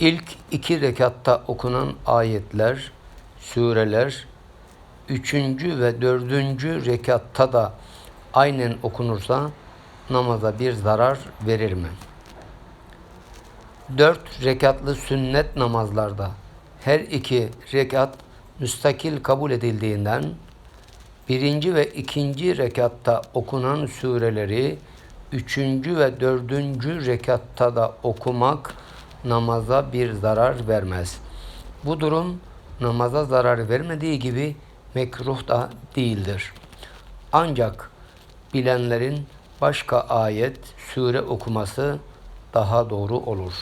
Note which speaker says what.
Speaker 1: İlk iki rekatta okunan ayetler, sureler, üçüncü ve dördüncü rekatta da aynen okunursa namaza bir zarar verir mi? Dört rekatlı sünnet namazlarda her iki rekat müstakil kabul edildiğinden birinci ve ikinci rekatta okunan sureleri üçüncü ve dördüncü rekatta da okumak namaza bir zarar vermez. Bu durum namaza zarar vermediği gibi mekruh da değildir. Ancak bilenlerin başka ayet, sure okuması daha doğru olur.